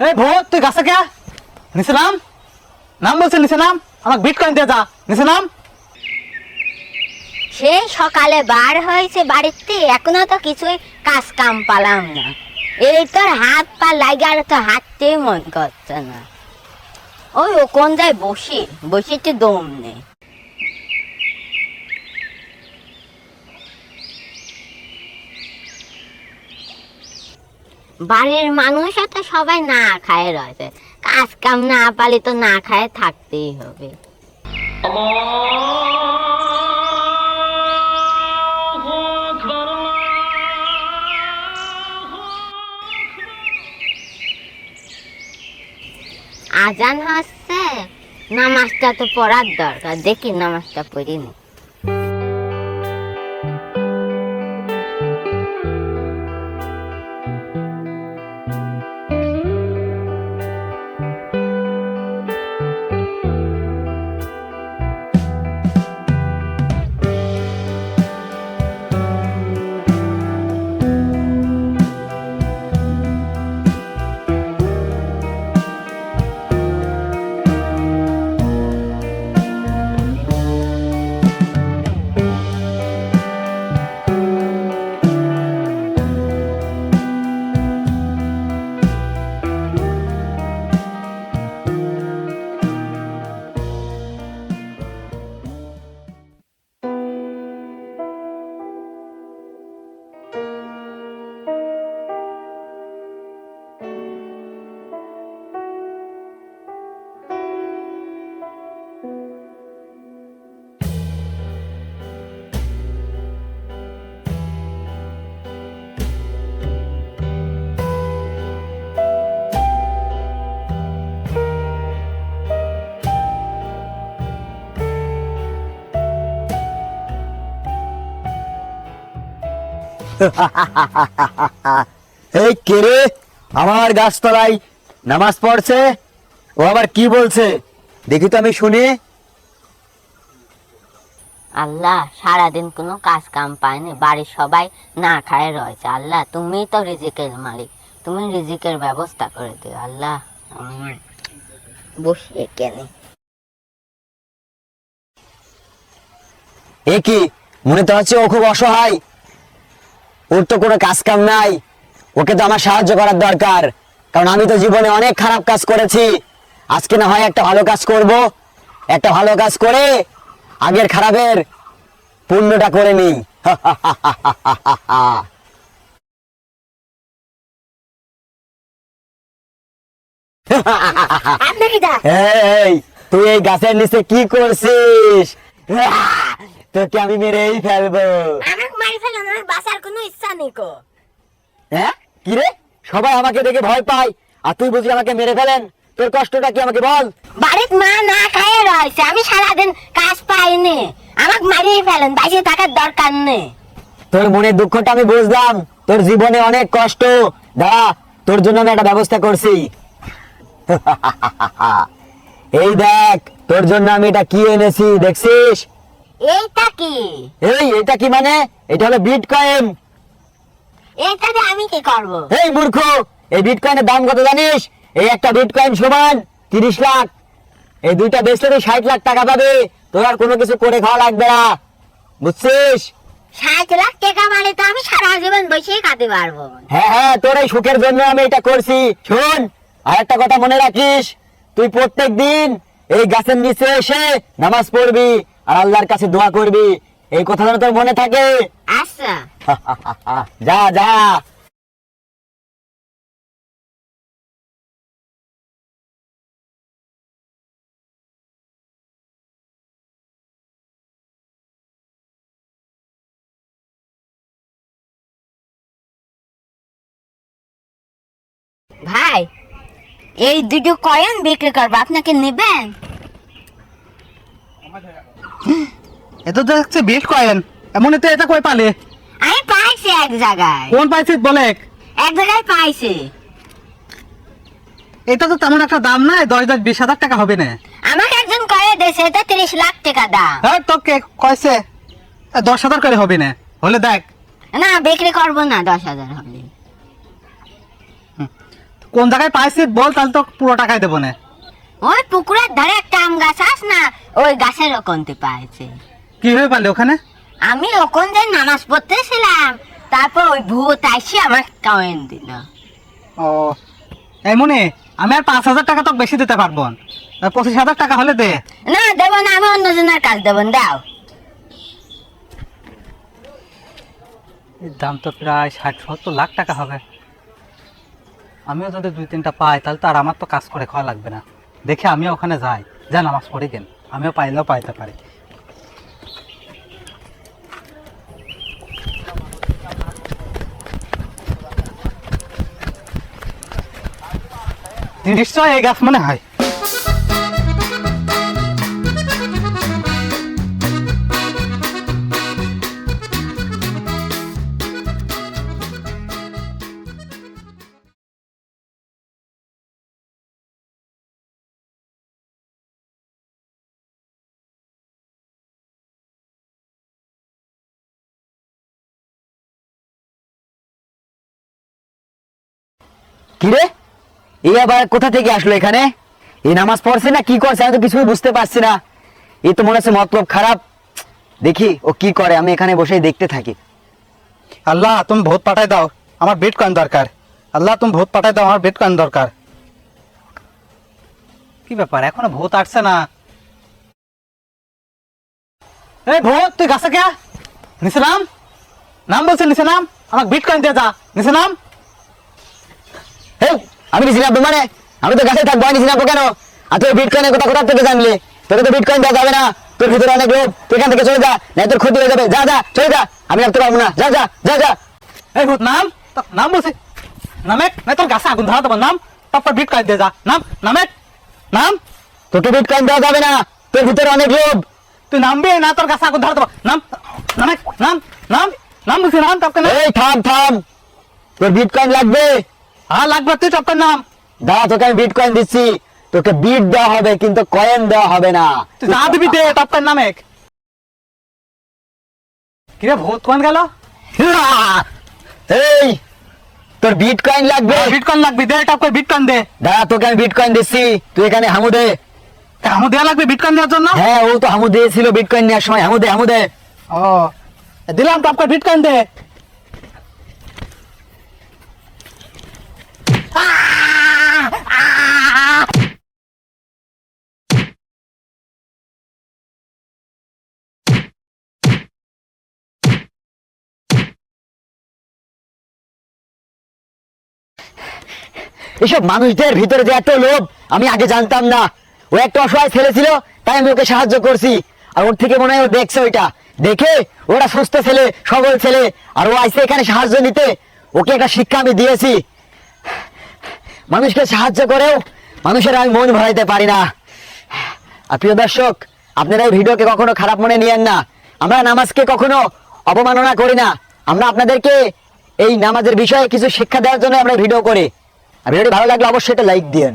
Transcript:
এই ভূত তুই গাছে কে? নাম। বলছে আমাকে বিট কয়েন দিয়ে যা। সে সকালে বার হয়েছে বাড়িতে, এখনও তো কিছুই কাজ কাম পালাম না। এই তোর হাত পা লাগে আর তো হাঁটতেই মন করছে না। ওই ও কোন যায় বসে বসে তো দম নেই বাড়ির মানুষও তো সবাই না খায় রয়েছে। কাজ কাম না পালে তো না খায় থাকতেই হবে। আজান হচ্ছে, নামাজটা তো পড়ার দরকার, দেখি নামাজটা পড়িনি। এই কেরে আমার গাছতলায় নামাজ পড়ছে? ও আবার কি বলছে? দেখি তো আমি শুনি। আল্লাহ সারাদিন কোনো কাজ কাম পায়নি বাড়ির সবাই না খায় রয়েছে। আল্লাহ তুমি তো রিজিকের মালিক তুমি রিজিকের ব্যবস্থা করে দিও। আল্লাহ বসে কেন। এ কি? মনে তো হচ্ছে ও খুব অসহায়। ওর তো কোনো কাজ কাম নাই। ওকে তো আমার সাহায্য করার দরকার। কারণ আমি তো জীবনে অনেক খারাপ কাজ করেছি। আজকে না হয় একটা ভালো কাজ করব। একটা ভালো কাজ করে আগের খারাপের পুণ্যটা করে নিই। এই তুই এই গাছের নিচে কি করছিস? তোকে আমি মেরেই ফেলব আমাকে মারি ফেলেন আমার বাঁচার কোনো ইচ্ছা নেই কো হ্যাঁ? কি রে? সবাই আমাকে দেখে ভয় পায়। আর তুই বুঝি আমাকে মেরে ফেলেন? তোর কষ্টটা কি আমাকে বল? বাড়ির মা না খায় রয়েছে আমি সারাদিন কাজ পাইনি। আমাকে মারিয়ে ফেলেন বাইরে থাকার দরকার নেই। তোর মনের দুঃখটা আমি বুঝলাম। তোর জীবনে অনেক কষ্ট। দাঁড়া তোর জন্য আমি একটা ব্যবস্থা করছি। এই দেখ তোর জন্য আমি এটা কি এনেছি দেখছিস? এইটা কি? এই এটা কি মানে? এটা হলো বিটকয়েন দিয়ে আমি কি করব? এই মূর্খ এই বিটকয়েনের দাম কত জানিস? এই একটা বিটকয়েন সমান তিরিশ লাখ। এই দুইটা বেচলে তুই ষাট লাখ টাকা পাবে। তোর আর কোনো কিছু করে খাওয়া লাগবে না। বুঝছিস? ষাট লাখ টাকা মানে তো আমি সারা জীবন বসেই খাতে পারব। হ্যাঁ হ্যাঁ তোর এই সুখের জন্য আমি এটা করছি। শোন আর একটা কথা মনে রাখিস। তুই প্রত্যেক দিন এই গাছের নিচে এসে নামাজ পড়বি আর আল্লাহর কাছে দোয়া করবি। এই কথা যেন তোর মনে থাকে? আচ্ছা। যা যা। ভাই এই দুটো কয়েন বিক্রি করব আপনাকে নেবেন? এত তো দেখছে বিট কয়েন। এমন তো এটা কই পালে? আমি পাইছি এক জায়গায়। কোন পাইছিস বলে? এক জায়গায় পাইছি। এটা তো তেমন একটা দাম নাই দশ দশ বিশ হাজার টাকা হবে না। আমাকে একজন কয়ে দিয়েছে এটা তিরিশ লাখ টাকা দাম। হ্যাঁ তোকে কয়েছে দশ হাজার করে হবে না। হলে দেখ। না বিক্রি করব না দশ হাজার হলে কোন জায়গায় পাইছি বল তাহলে তো পুরো টাকাই দেবো না। ওই পুকুরের ধারে একটা আম গাছ আস না ওই গাছের ওকনতে পাইছে। কি হয়ে পারলে ওখানে? আমি ওখান যে নামাজ পড়তেছিলাম তারপর ওই ভূত আইসি আমার কামেন দিল। ও এই মনে আমি আর পাঁচ হাজার টাকা তো বেশি দিতে পারব না। পঁচিশ হাজার টাকা হলে দে। না দেব না আমি অন্যজনের কাজ দেব দাও। এর দাম তো প্রায় ষাট সত্তর লাখ টাকা হবে। আমিও যদি দুই তিনটা পাই তাহলে তো আর আমার তো কাজ করে খাওয়া লাগবে না। দেখে আমিও ওখানে যাই। যা নামাজ পড়ি কেন আমিও পাইলেও পাইতে পারি। নিশ্চয় এই গাছ মনে হয়। কিরে এই আবার কোথা থেকে আসলো এখানে? এই নামাজ পড়ছে না কি করছে? আমি তো কিছুই বুঝতে পারছি না। এই তো মনে হচ্ছে মতলব খারাপ। দেখি ও কি করে, আমি এখানে বসেই দেখতে থাকি। আল্লাহ, তুমি ভোট পাঠাই দাও। আমার বিট কয়েন দরকার? আল্লাহ, তুমি ভোট পাঠাই দাও, আমার বিট কয়েন দরকার? কি ব্যাপার? এখনও ভূত আসছে না। এই ভূত, তুই গাছে কে নিচে নাম? নাম বলছে, নিচে নাম? আমাকে বিট কয়েন দিয়ে যা? নিচে নাম? আমি নিছি না মানে আমি তো গাছে থাকব আমি নিছি না কেন? আর তুই বিটকয়েনের কথা কোথা থেকে জানলি? তোকে তো বিটকয়েন দেওয়া যাবে না। তোর ভিতরে অনেক লোক তুই এখান থেকে চলে যা না তোর ক্ষতি হয়ে যাবে। যা যা চলে যা। আমি রাখতে পারব না। যা যা যা যা। এই ভূত নাম? নাম বলছে। নামেক? না তোর গাছে আগুন ধরা দেবো। নাম? তারপর বিট কয়েন দিয়ে যা। নাম? নামেক? নাম? তোকে বিটকয়েন দেওয়া যাবে না। তোর ভিতরে অনেক লোভ। তুই নামবি? না তোর গাছে আগুন ধরা দেবো। নাম? নামেক? নাম? নাম? নাম বলছি নাম নাম? এই থাম থাম। তোর বিটকয়েন লাগবে। হ্যাঁ লাগবে তুই নাম। দাঁড়া তোকে আমি বিটকয়েন দিচ্ছি। তোকে বিট দেওয়া হবে কিন্তু কয়েন দেওয়া হবে না। তুই যা দিবি দে টপকার নামে কিরে ভূত কোন গেল? এই তোর বিটকয়েন লাগবে। বিটকয়েন লাগবে দে বিটকয়েন দে। দাঁড়া তোকে আমি বিটকয়েন দিচ্ছি। তুই এখানে হামু দে। কামু দেওয়া লাগবে বিটকয়েন দেওয়ার জন্য? হ্যাঁ ও তো হামু দিয়েছিল বিটকয়েন নেওয়ার সময়। হামু দে হামু দে। ও দিলাম টপকার বিটকয়েন দে। এসব মানুষদের ভিতরে যে এত লোভ, আমি আগে জানতাম না। ও একটা অসহায় ছেলে ছিল, তাই আমি ওকে সাহায্য করছি। আর ওর থেকে মনে হয় ও দেখছে ওইটা। দেখে ওরা সুস্থ ছেলে, সবল ছেলে, আর ও আইসে এখানে সাহায্য নিতে। ওকে একটা শিক্ষা আমি দিয়েছি। মানুষকে সাহায্য করেও মানুষের আমি মন ভরাইতে পারি না। আর প্রিয় দর্শক, আপনারা এই ভিডিওকে কখনো খারাপ মনে নিয়েন না। আমরা নামাজকে কখনো অপমাননা করি না। আমরা আপনাদেরকে এই নামাজের বিষয়ে কিছু শিক্ষা দেওয়ার জন্য আমরা ভিডিও করি। ভিডিওটি ভালো লাগলে অবশ্যই একটা লাইক দিন